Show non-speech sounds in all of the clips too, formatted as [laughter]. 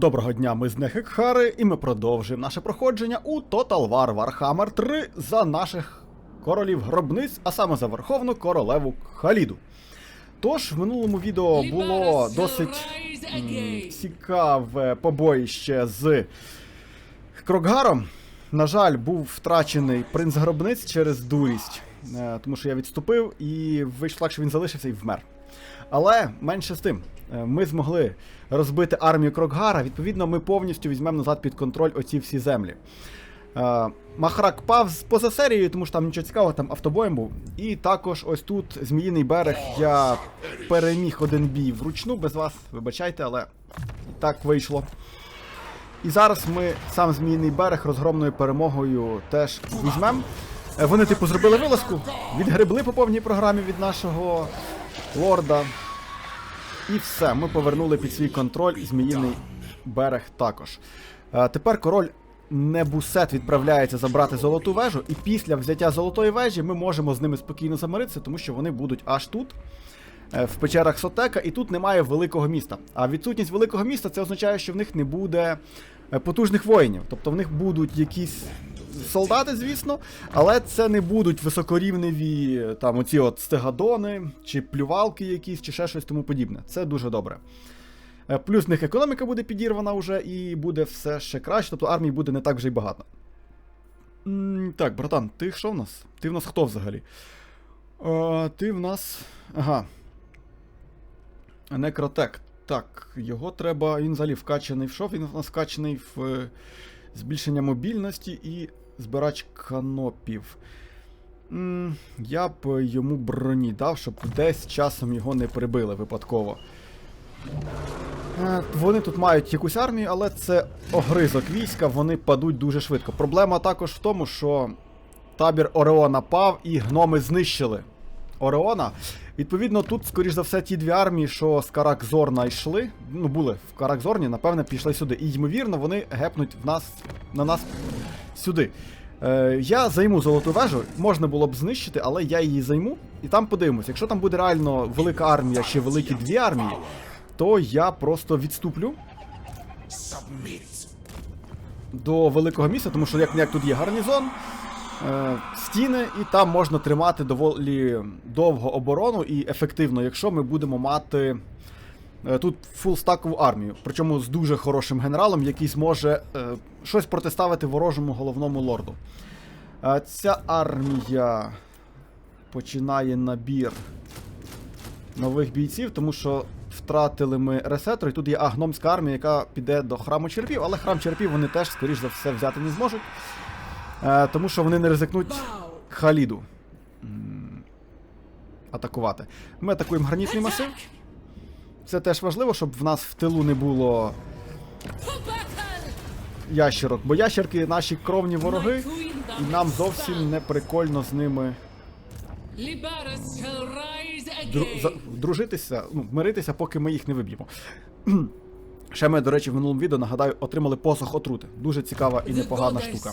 Доброго дня, ми з Нехекхари, і ми продовжуємо наше проходження у Total War Warhammer 3 за наших королів гробниць, а саме за Верховну королеву Халіду. Тож, в минулому відео було досить цікаве побоїще з Крокгаром. На жаль, був втрачений принц гробниць через дурість, е, тому що я відступив і вийшло що він залишився і вмер. Але менше з тим, е, ми змогли розбити армію Крокгара. Відповідно, ми повністю візьмемо назад під контроль оці всі землі. Е, Махрак пав поза серією, тому що там нічого цікавого, там автобоєм був. І також ось тут Зміїний берег я переміг один бій вручну без вас, вибачайте, але так вийшло. І зараз ми сам Зміїний берег розгромною перемогою теж візьмемо. Е, Вони, типу, зробили вилазку, відгребли по повній програмі від нашого лорда. І все, ми повернули під свій контроль Зміїний берег також. Е, тепер король Небусет відправляється забрати золоту вежу, і після взяття золотої вежі ми можемо з ними спокійно замиритися, тому що вони будуть аж тут, е, в печерах Сотека, і тут немає великого міста. А відсутність великого міста це означає, що в них не буде е, потужних воїнів. Тобто в них будуть якісь солдати, звісно, але це не будуть високорівневі е, там оці от стегадони, чи плювалки якісь, чи ще щось тому подібне. Це дуже добре. Е, Плюс в них економіка буде підірвана вже і буде все ще краще, тобто армії буде не так вже й багато. Так, братан, ти що в нас? Ти в нас хто взагалі? Е, ти в нас. Ага. Некротек. Так, його треба. Він взагалі вкачаний в що? Він у нас вкачаний в збільшення мобільності і збирач канопів. Я б йому броні дав, щоб десь часом його не прибили випадково. Е, Вони тут мають якусь армію, але це огризок війська, вони падуть дуже швидко. Проблема також в тому, що табір Ореона пав і гноми знищили Ореона. Відповідно, тут, скоріш за все, ті дві армії, що з Каракзорна йшли, ну були в Каракзорні, напевне, пішли сюди. І ймовірно, вони гепнуть в нас, на нас сюди. Е, я займу золоту вежу, можна було б знищити, але я її займу, і там подивимось. Якщо там буде реально велика армія, ще великі дві армії, то я просто відступлю до великого міста, тому що як як тут є гарнізон, стіни, і там можна тримати доволі довго оборону і ефективно, якщо ми будемо мати е, тут фулстакову армію, причому з дуже хорошим генералом, який зможе е, щось протиставити ворожому головному лорду. Е, ця армія починає набір нових бійців, тому що втратили ми ресетро, і тут є агномська армія, яка піде до храму черпів, але храм черпів вони теж, скоріш за все, взяти не зможуть. Е, тому що вони не ризикнуть Халіду атакувати. Ми атакуємо гранітний масив. Це теж важливо, щоб в нас в тилу не було ящерок, бо ящерки наші кровні вороги, і нам зовсім не прикольно з ними дружитися, ну, миритися, поки ми їх не виб'ємо. Ще ми, до речі, в минулому відео нагадаю, отримали посох отрути. Дуже цікава і непогана штука.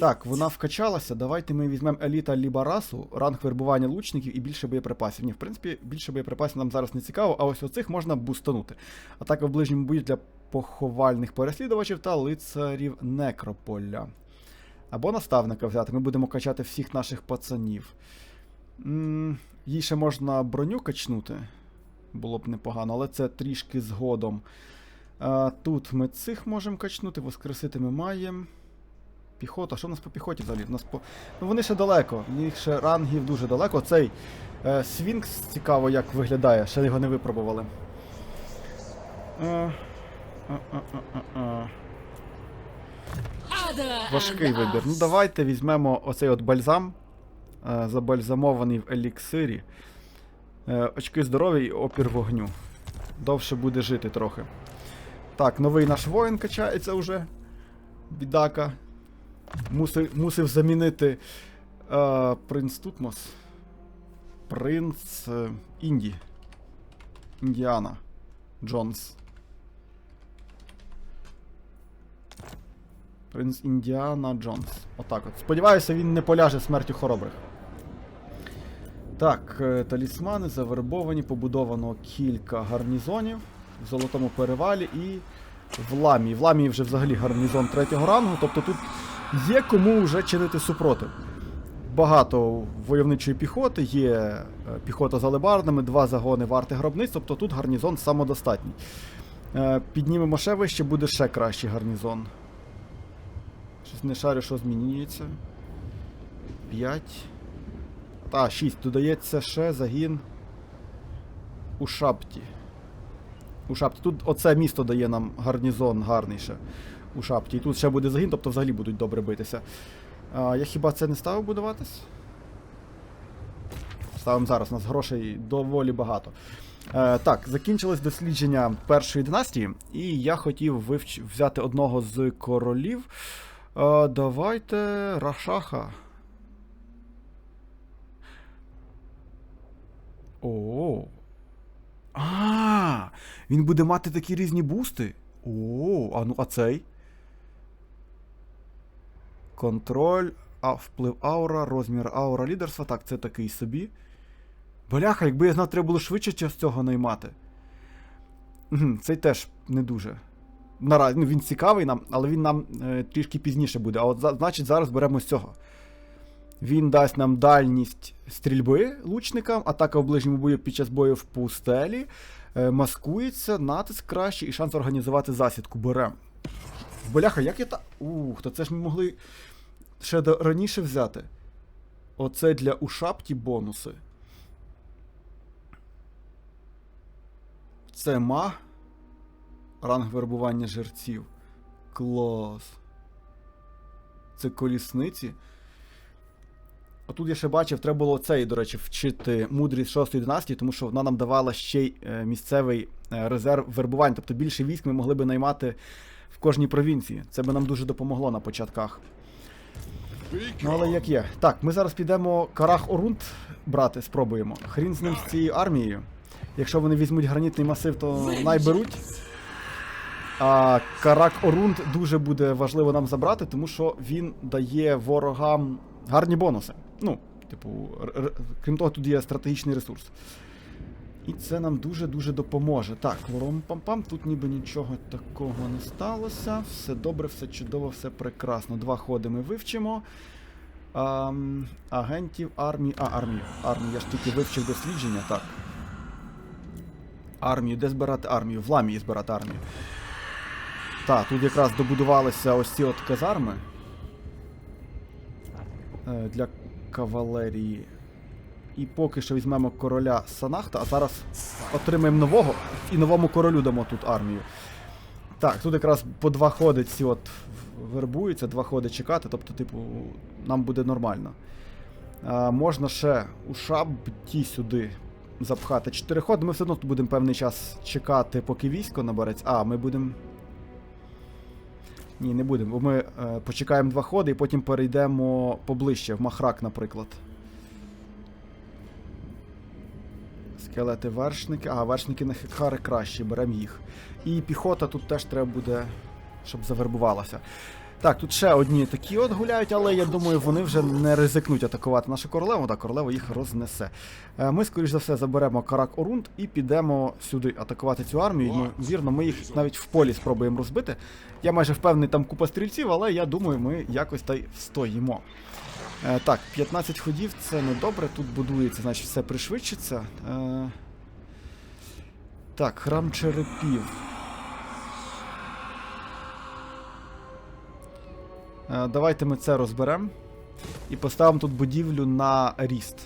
Так, вона вкачалася. Давайте ми візьмемо еліта Лібарасу, ранг вербування лучників і більше боєприпасів. Ні, в принципі, більше боєприпасів нам зараз не цікаво, а ось оцих можна бустанути. Атака в ближньому бою для поховальних переслідувачів та лицарів Некрополя. Або наставника взяти. Ми будемо качати всіх наших пацанів. їй ще можна броню качнути. Було б непогано, але це трішки згодом. А, тут ми цих можемо качнути, воскресити ми маємо. Піхота, що в нас по піхоті взагалі? У нас по... Ну вони ще далеко, в них ще рангів дуже далеко. Цей е, Свінкс цікаво, як виглядає, ще його не випробували. Е, а, а. Важкий вибір. Ну давайте візьмемо оцей от бальзам, е, забальзамований в еліксирі. Е, очки здоров'я і опір вогню. Довше буде жити трохи. Так, новий наш воїн качається вже. Бідака. Мусив, мусив замінити е, принц Тутмос. Принц е, Інді. Індіана. Джонс. Принц Індіана Джонс. Отак от. Сподіваюся, він не поляже смертю хоробрих. Так, е, талісмани завербовані, побудовано кілька гарнізонів в Золотому перевалі і в Ламії. В Ламії вже взагалі гарнізон третього рангу, тобто тут є кому вже чинити супротив. Багато войовничої піхоти, є е, піхота з алебардами, два загони варти гробниць, тобто тут гарнізон самодостатній. Е, Піднімемо ще вище, буде ще кращий гарнізон. Щось не шарю, що змінюється. 5. Та, 6. Додається ще загін у шапті. У шапті. Тут оце місто дає нам гарнізон гарний ще. У шапті. І тут ще буде загін, тобто взагалі будуть добре битися. А, я хіба це не ставив будуватись? Ставимо зараз, у нас грошей доволі багато. Е, так, закінчилось дослідження першої династії, і я хотів вивч... взяти одного з королів. Е, давайте Рашаха. О. А, він буде мати такі різні бусти. О, а ну а цей? Контроль, а вплив аура, розмір аура лідерства. Так, це такий собі. Бляха, якби я знав, треба було швидше час цього наймати. Цей теж не дуже. Наразі, ну, він цікавий нам, але він нам е, трішки пізніше буде. А от значить зараз беремо з цього. Він дасть нам дальність стрільби лучникам, атака в ближньому бою під час бою в пустелі, е, маскується, натиск кращий і шанс організувати засідку. Берем. Бляха, як я та. Ух, то це ж ми могли ще до... раніше взяти. Оце для ушапті бонуси. Це ма. Ранг вербування жерців. Клас. Це колісниці. А тут я ще бачив, треба було цей, до речі, вчити мудрість 6 династії, тому що вона нам давала ще й е, місцевий е, резерв вербувань. Тобто більше військ ми могли би наймати в кожній провінції. Це би нам дуже допомогло на початках. Ну, але як є. Так, ми зараз підемо Карах Орунт брати, спробуємо. Хрін з ним з цією армією. Якщо вони візьмуть гранітний масив, то найберуть. А Карак Орунт дуже буде важливо нам забрати, тому що він дає ворогам гарні бонуси. Ну, типу, крім того, тут є стратегічний ресурс. І це нам дуже-дуже допоможе. Так, лором-пам-пам, тут ніби нічого такого не сталося. Все добре, все чудово, все прекрасно. Два ходи ми вивчимо. Ам, агентів армії. А, армію. Армію. Я ж тільки вивчив дослідження, так. Армію, де збирати армію? В ламії збирати армію. Так, тут якраз добудувалися ось ці от казарми. Е, для кавалерії. І поки що візьмемо короля Санахта, а зараз отримаємо нового і новому королю дамо тут армію. Так, тут якраз по два ходи ці от вербуються, два ходи чекати, тобто, типу, нам буде нормально. А, можна ще у шабті сюди запхати чотири ходи. Ми все одно тут будемо певний час чекати, поки військо набереться. А, ми будемо. Ні, не будемо. Бо ми е, почекаємо два ходи і потім перейдемо поближче, в Махрак, наприклад. Скелети вершники. А, вершники на хекхари кращі, беремо їх. І піхота тут теж треба буде, щоб завербувалася. Так, тут ще одні такі от гуляють, але я думаю, вони вже не ризикнуть атакувати нашу королеву, так, королева їх рознесе. Е, Ми, скоріш за все, заберемо Карак Орунт і підемо сюди атакувати цю армію. Ймовірно, ми їх навіть в полі спробуємо розбити. Я майже впевнений, там купа стрільців, але я думаю, ми якось та й встоїмо. Е, так, 15 ходів це не добре. Тут будується, значить, все пришвидшиться. Е, так, храм черепів. Давайте ми це розберемо. І поставимо тут будівлю на ріст.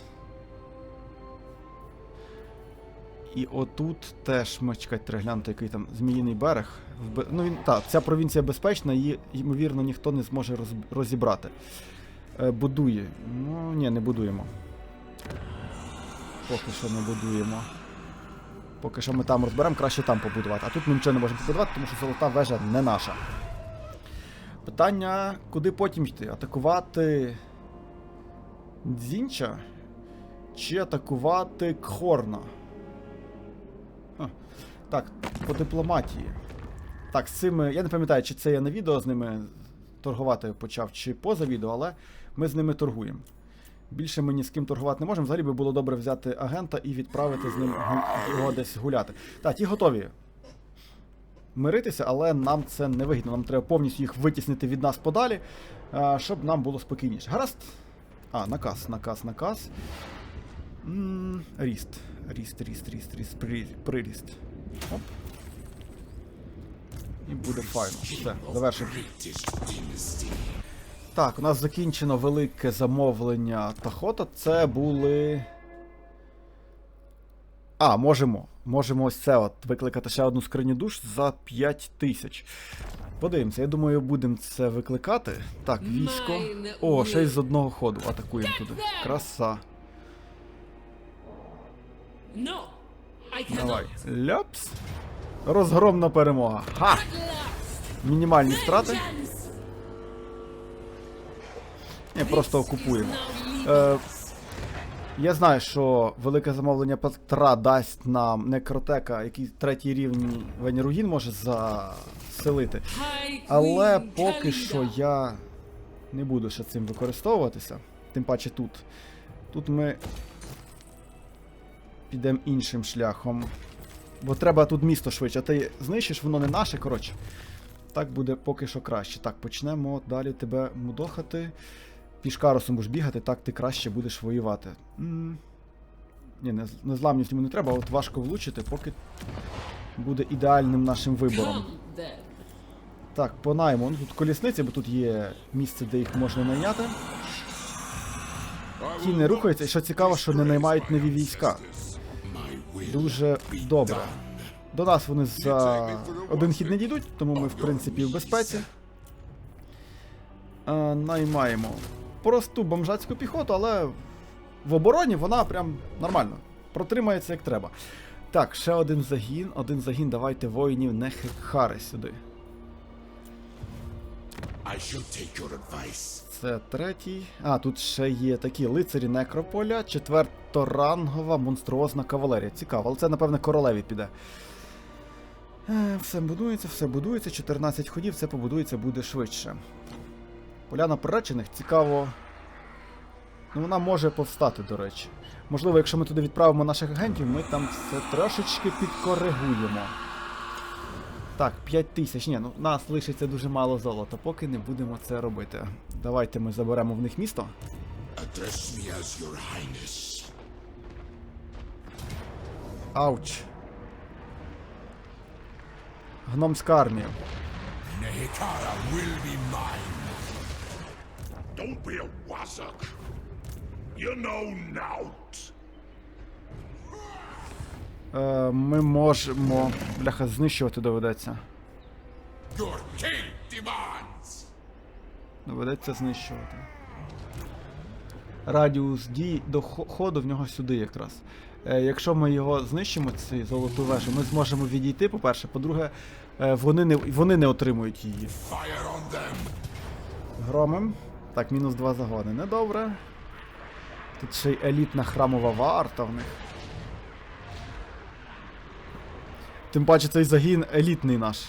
І отут теж ми чекайте, треба глянути, який там Зміїний берег. Ну він так, ця провінція безпечна, її, ймовірно, ніхто не зможе роз... розібрати. Е, будує. Ну, ні, не будуємо. Поки що не будуємо. Поки що ми там розберемо, краще там побудувати. А тут ми нічого не можемо побудувати, тому що золота вежа не наша. Питання, куди потім йти? Атакувати Дзінча? Чи атакувати Кхорна? Ха. Так, по дипломатії. Так, з цими. Я не пам'ятаю, чи це я на відео з ними торгувати почав, чи поза відео, але ми з ними торгуємо. Більше ми ні з ким торгувати не можемо. Взагалі би було добре взяти агента і відправити з ним його десь гуляти. Так, ті готові. Миритися, але нам це не вигідно. Нам треба повністю їх витіснити від нас подалі, е, щоб нам було спокійніше. Гаразд? А, наказ, наказ, наказ. Ріст. Ріст, ріст, ріст, ріст, приріст. Оп. І буде файно. Все, завершив. Так, у нас закінчено велике замовлення Тахота. Це були. А, можемо. Можемо ось це от викликати ще одну скриню душ за 5 тисяч. Подивимося, я думаю, будемо це викликати. Так, військо. О, ще й з одного ходу атакуємо туди. Краса. Давай. Ляпс. Розгромна перемога. Ха! Мінімальні втрати. Ні, просто окупуємо. Е, я знаю, що велике замовлення Петра дасть нам некротека, який третій рівень Веніругін може заселити. Але поки що я не буду ще цим використовуватися. Тим паче тут. Тут ми підемо іншим шляхом. Бо треба тут місто швидше. Ти знищиш, воно не наше, коротше. Так буде поки що краще. Так, почнемо далі тебе мудохати. Пішкаросом будеш бігати, так ти краще будеш воювати. м Ні, не, незламність йому не треба, а от важко влучити, поки буде ідеальним нашим вибором. Так, по найму. Тут колісниці, бо тут є місце, де їх можна найняти. Ті не рухаються, і що цікаво, що не наймають нові війська. Дуже добре. До нас вони за один хід не дійдуть, тому ми, в принципі, в безпеці. Е, наймаємо просту бомжацьку піхоту, але в обороні вона прям нормально. Протримається як треба. Так, ще один загін, один загін, давайте воїнів сюди. Take your advice. Це третій. А, тут ще є такі лицарі Некрополя, четверторангова монструозна кавалерія. Цікаво, але це, напевне, королеві піде. Е, все будується, все будується. 14 ходів, це побудується буде швидше. Поляна приречених, цікаво. Ну, вона може повстати, до речі. Можливо, якщо ми туди відправимо наших агентів, ми там все трошечки підкоригуємо. Так, 5 тисяч. Ні, ну нас лишиться дуже мало золота, поки не будемо це робити. Давайте ми заберемо в них місто. Ауч. Гномська армія. Nehikara will be mine. Don't be a wazzock. You know nout. Е, ми можемо. Бляха, знищувати доведеться. Your king demands. Доведеться знищувати. Радіус дій до хо- ходу в нього сюди якраз. Е, якщо ми його знищимо, цю золоту вежу, ми зможемо відійти, по-перше. По-друге, е, вони, не, вони не отримують її. Fire on them. Громим. Так, мінус два загони. Недобре. Тут ще й елітна храмова варта в них. Тим паче цей загін елітний наш.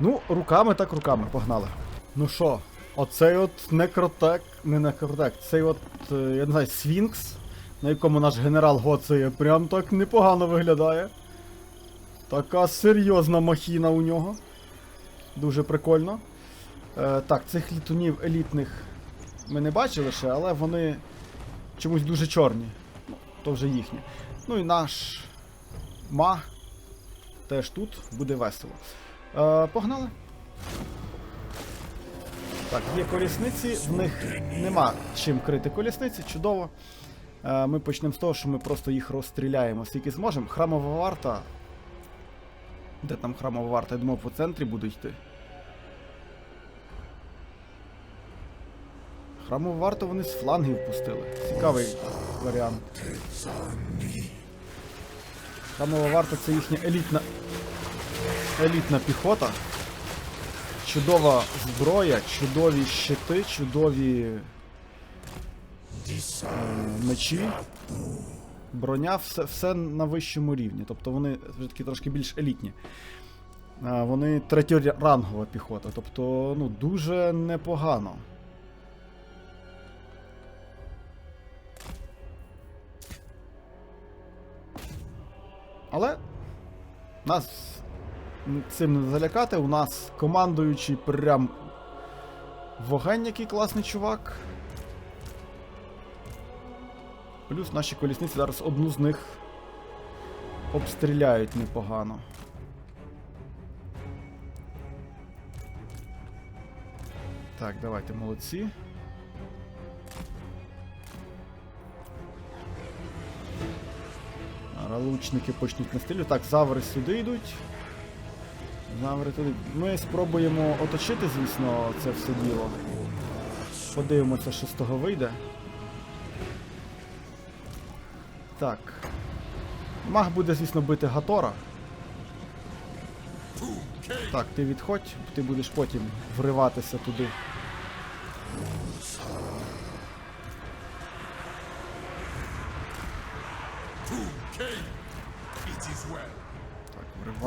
Ну, руками так руками, погнали. Ну що, оцей от некротек, не некротек, цей от, е, я не знаю, Сфінкс, на якому наш генерал гоцеє, прям так непогано виглядає. Така серйозна махіна у нього. Дуже прикольно. Е, так, цих літунів елітних ми не бачили ще, але вони чомусь дуже чорні. Ну, то вже їхні. Ну і наш ма теж тут буде весело. Е, погнали. Так, є колісниці, в них нема чим крити колісниці, чудово. Е, ми почнемо з того, що ми просто їх розстріляємо, скільки зможемо. Храмова варта. Де там храмова варта? Я думав, по центрі буду йти. Храмову варту вони з флангів пустили. Цікавий варіант. Храмова варта це їхня елітна. Елітна піхота. Чудова зброя, чудові щити, чудові е, мечі. Броня, все, все на вищому рівні. Тобто вони вже такі трошки більш елітні. Е, Вони третьорангова піхота. Тобто, ну, дуже непогано. Але нас цим не залякати. У нас командуючий прям вогень, який класний чувак. Плюс наші колісниці зараз одну з них обстріляють непогано. Так, давайте, молодці. Лучники почнуть на стилю. Так, заври сюди йдуть. Заври туди. Ми спробуємо оточити, звісно, це все діло. Подивимося, що з того вийде. Так. Маг буде, звісно, бити Гатора. Так, ти відходь, ти будеш потім вриватися туди.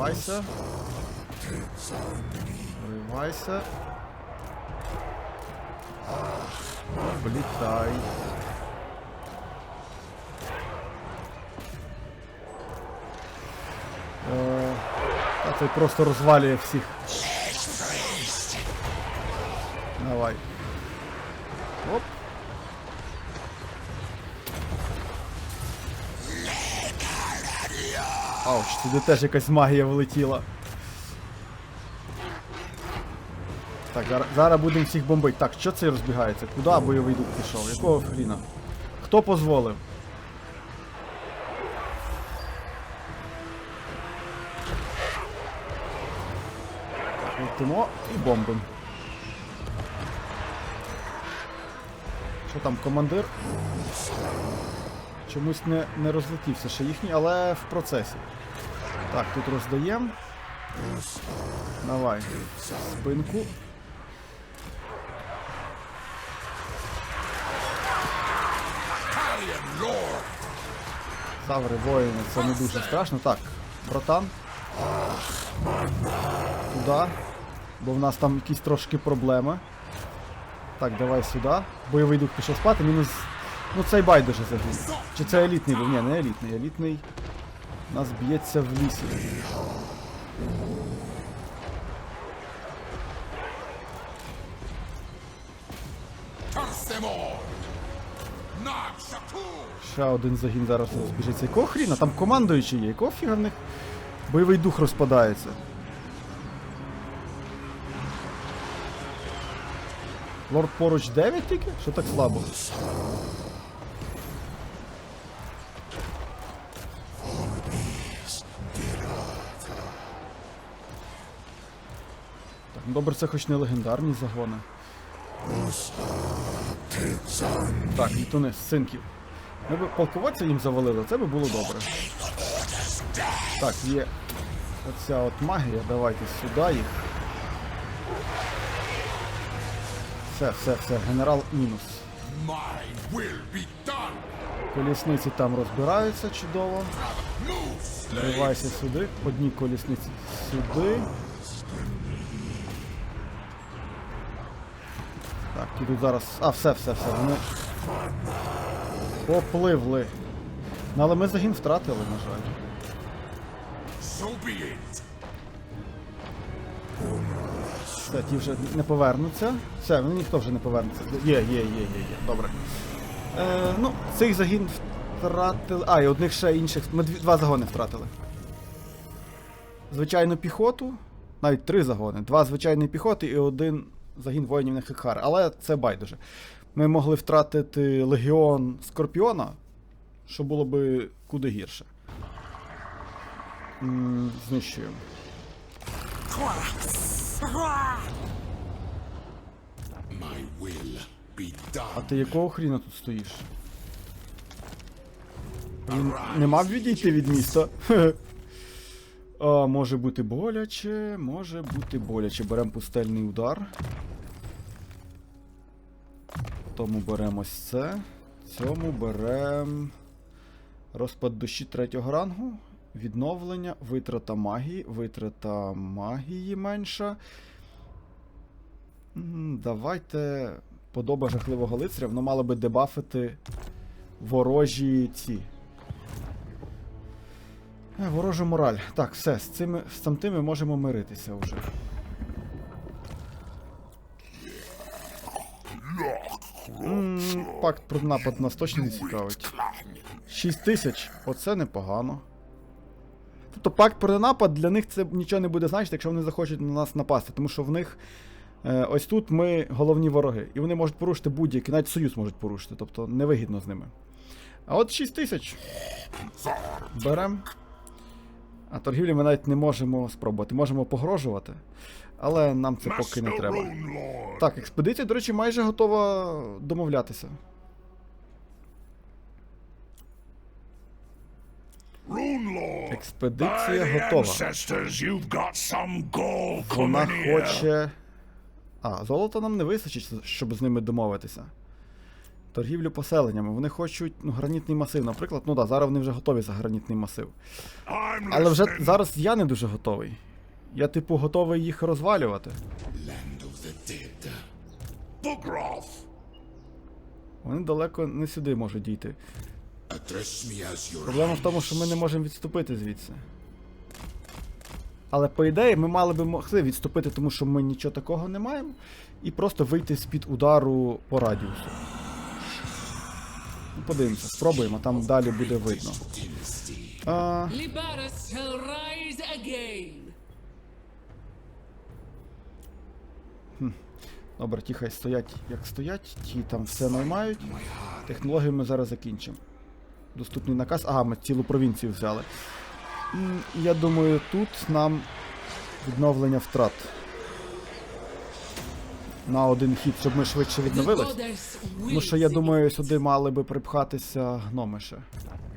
Так, вривайся. Вривайся. Влітай. Е, Та це просто розвалює всіх. Давай. Ауч, туди теж якась магія влетіла. Так, зараз, зараз будемо всіх бомбити. Так, що це розбігається? Куди бойовий дух пішов? Якого хріна? Хто дозволив? Летимо і бомбим. Що там, командир? Чомусь не, не розлетівся ще їхній, але в процесі. Так, тут роздаємо. Давай. Спинку. Саври воїни, це не дуже страшно. Так, братан. Туди. Бо в нас там якісь трошки проблеми. Так, давай сюди. Бойовий дух пішов спати, мінус. Ну цей байдуже загін. Чи це елітний був? Ні, не елітний. Елітний. Нас б'ється в лісі. Ще один загін зараз збіжиться. Якого хріна? Там командуючий є. Якого фіга в них бойовий дух розпадається? Лорд поруч 9 тільки? Що так слабо? Добре, це хоч не легендарні загони. Так, літуни, синків. Ми б полководця їм завалили, це би було добре. Так, є оця от магія, давайте сюди їх. Все, все, все, генерал мінус. Колісниці там розбираються чудово. Вривайся сюди, одні колісниці сюди. Тут зараз. А, все, все, все. Вони попливли. Ну, але ми загін втратили, на жаль. Все, ті вже не повернуться. Все, ну ніхто вже не повернеться. Є, є, є, є, є. Добре. Е, ну, цей загін втратили. А, і одних ще інших. Ми дві, два загони втратили. Звичайну піхоту. Навіть три загони. Два звичайні піхоти і один загін воїнів на Хекхар. Але це байдуже. Ми могли втратити легіон Скорпіона, що було би куди гірше. Знищуємо. А ти якого хріна тут стоїш? Він не мав відійти від міста. [laughs] А, може бути боляче, може бути боляче. Беремо пустельний удар. Тому беремо ось це. Цьому беремо розпад душі третього рангу. Відновлення, витрата магії, витрата магії менша. Давайте подоба жахливого лицаря, воно мало би дебафити ворожі ці. Е, Ворожа мораль. Так, все, з цими з цим ми можемо миритися вже. Пакт про напад нас точно не цікавить. 6 тисяч, оце непогано. Тобто пакт про напад для них це нічого не буде значити, якщо вони захочуть на нас напасти, тому що в них е, ось тут ми головні вороги. І вони можуть порушити будь-який, навіть союз можуть порушити, тобто невигідно з ними. А от 6 тисяч. Берем. А торгівлі ми навіть не можемо спробувати. Можемо погрожувати, але нам це поки не треба. Так, експедиція, до речі, майже готова домовлятися. Експедиція готова. Вона хоче. А, золота нам не вистачить, щоб з ними домовитися. Торгівлю поселеннями. Вони хочуть ну, гранітний масив, наприклад. Ну так, да, зараз вони вже готові за гранітний масив. Але вже зараз я не дуже готовий. Я, типу, готовий їх розвалювати. Land of the dead. Вони далеко не сюди можуть дійти. Проблема в тому, що ми не можемо відступити звідси. Але по ідеї ми мали би могли відступити, тому що ми нічого такого не маємо, і просто вийти з-під удару по радіусу. Подивимося, спробуємо, там далі буде видно. А, добре, ті хай стоять як стоять, ті там все наймають. Технологію ми зараз закінчимо. Доступний наказ. Ага, ми цілу провінцію взяли. Я думаю, тут нам відновлення втрат. На один хід, щоб ми швидше The відновились. Тому що я думаю, сюди мали би припхатися гноми ще. I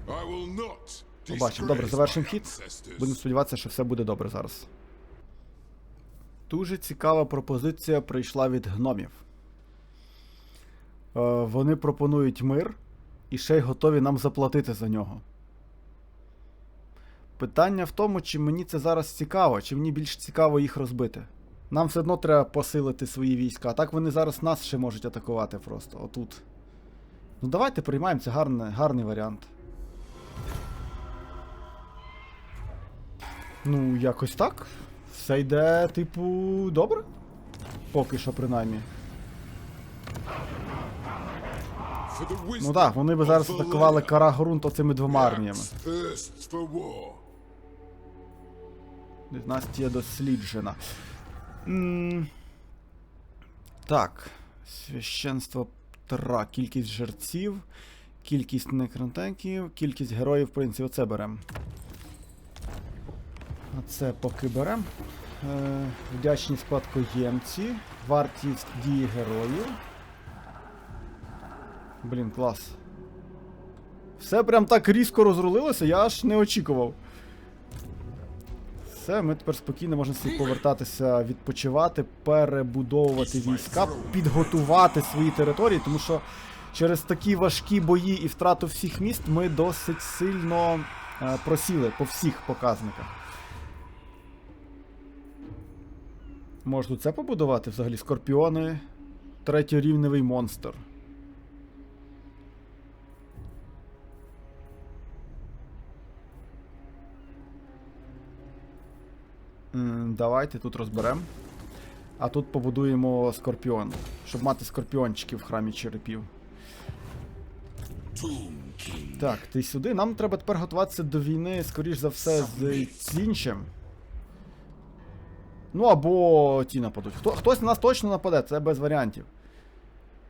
will not Побачимо. Добре, завершимо хід. Будемо сподіватися, що все буде добре зараз. Дуже цікава пропозиція прийшла від гномів. Е, вони пропонують мир і ще й готові нам заплатити за нього. Питання в тому, чи мені це зараз цікаво, чи мені більш цікаво їх розбити. Нам все одно треба посилити свої війська. А так вони зараз нас ще можуть атакувати просто отут. Ну давайте приймаємо, це гарний, гарний варіант. Ну, якось так. Все йде, типу, добре. Поки що, принаймні. Ну так, вони би зараз атакували land. Карагрунт оцими двома арміями. Династія досліджена. Так. Священство Тра. Кількість жерців, кількість некротенків, кількість героїв, в принципі, оце беремо. А це поки беремо. Е, вдячні спадкоємці, вартість дії героїв. Блін, клас. Все прям так різко розрулилося, я аж не очікував. Все, ми тепер спокійно можемо собі повертатися, відпочивати, перебудовувати війська, підготувати свої території, тому що через такі важкі бої і втрату всіх міст ми досить сильно е, просіли по всіх показниках. Можу це побудувати взагалі скорпіони. Третьорівневий монстр. Давайте тут розберемо. А тут побудуємо скорпіон, щоб мати скорпіончиків в храмі черепів. Так, ти сюди. Нам треба тепер готуватися до війни, скоріш за все, з Цінчем. Ну або ті нападуть. Хто, хтось на нас точно нападе, це без варіантів.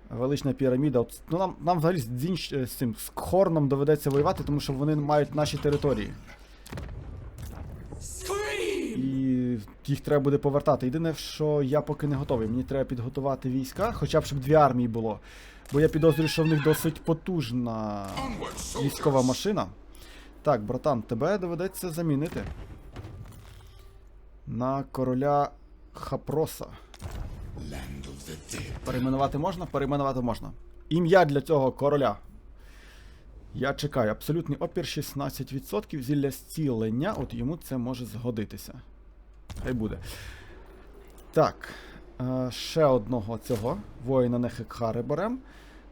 Велична піраміда. От, ну, нам, нам взагалі з, з цим з Хорном доведеться воювати, тому що вони мають наші території. Їх треба буде повертати. Єдине, що я поки не готовий. Мені треба підготувати війська, хоча б щоб дві армії було. Бо я підозрюю, що в них досить потужна військова машина. Так, братан, тебе доведеться замінити. На короля Хапроса. Перейменувати можна? Перейменувати можна. Ім'я для цього короля. Я чекаю. Абсолютний опір 16%. Зілля зцілення. От йому це може згодитися. Хай буде. Так. Е, ще одного цього. Воїна Нехекхари беремо.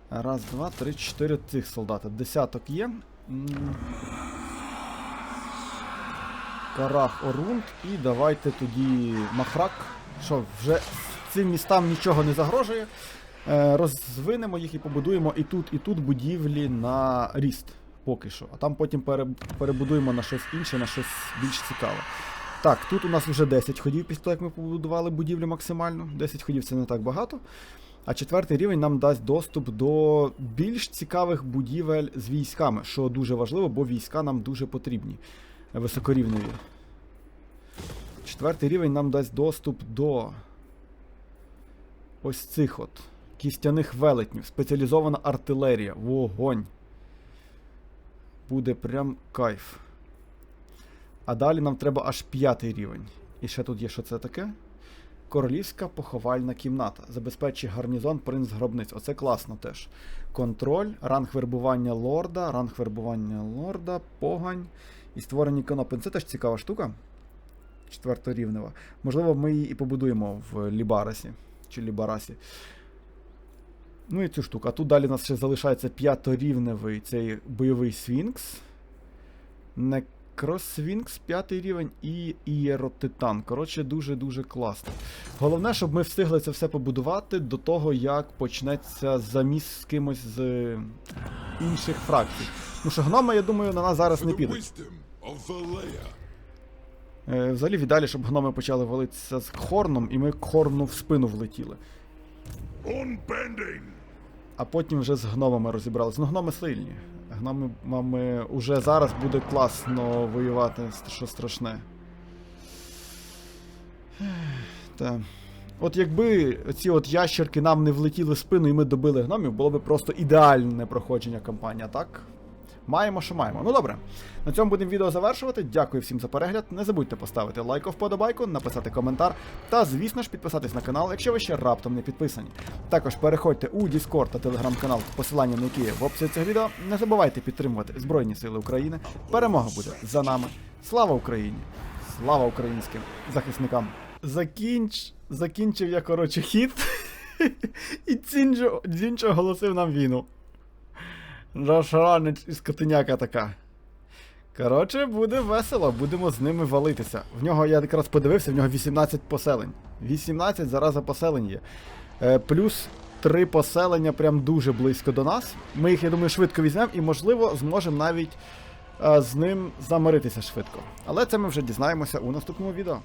Раз, два, три, чотири цих солдата. Десяток є. Карах Орунд і давайте тоді Махрак. Що, вже цим містам нічого не загрожує. Е, розвинемо їх і побудуємо і тут, і тут будівлі на ріст поки що. А там потім перебудуємо на щось інше, на щось більш цікаве. Так, тут у нас вже 10 ходів після того, як ми побудували будівлю максимально. 10 ходів це не так багато. А четвертий рівень нам дасть доступ до більш цікавих будівель з військами, що дуже важливо, бо війська нам дуже потрібні. Високорівневі. Четвертий рівень нам дасть доступ до ось цих от кістяних велетнів, спеціалізована артилерія, вогонь. Буде прям кайф. А далі нам треба аж п'ятий рівень. І ще тут є що це таке? Королівська поховальна кімната. Забезпечує гарнізон принц гробниць. Оце класно теж. Контроль, ранг вербування лорда, ранг вербування лорда, погань і створені конопин. Це теж цікава штука. Четверторівнева. Можливо, ми її і побудуємо в Лібарасі. Чи Лібарасі. Ну і цю штуку. А тут далі у нас ще залишається п'яторівневий цей бойовий свінкс. Некросвінкс, п'ятий рівень і Ієротитан. Коротше, дуже-дуже класно. Головне, щоб ми встигли це все побудувати до того, як почнеться заміс з кимось з е, інших фракцій. Ну що гноми, я думаю, на нас зараз не the підуть. wisdom of Valea. Е, взагалі, віддалі, щоб гноми почали валитися з хорном, і ми хорну в спину влетіли. А потім вже з гномами розібралися. Ну, гноми сильні. Гноми мами уже зараз буде класно воювати, що страшне. Та. От якби ці от ящерки нам не влетіли в спину і ми добили гномів, було б просто ідеальне проходження кампанії, так? Маємо, що маємо. Ну добре. На цьому будемо відео завершувати. Дякую всім за перегляд. Не забудьте поставити лайк вподобайку, написати коментар та, звісно ж, підписатись на канал, якщо ви ще раптом не підписані. Також переходьте у Discord та телеграм-канал, посилання на які є в описі цього відео. Не забувайте підтримувати Збройні Сили України. Перемога буде за нами. Слава Україні! Слава українським захисникам! Закінч... Закінчив я, коротше, хід. [laughs] І. Дзінчо оголосив нам війну. Рошаранець і скотиняка така. Коротше, буде весело, будемо з ними валитися. В нього я якраз подивився, в нього 18 поселень. 18 зараза поселень є. Е, плюс 3 поселення прям дуже близько до нас. Ми їх, я думаю, швидко візьмемо і, можливо, зможемо навіть е, з ним замиритися швидко. Але це ми вже дізнаємося у наступному відео.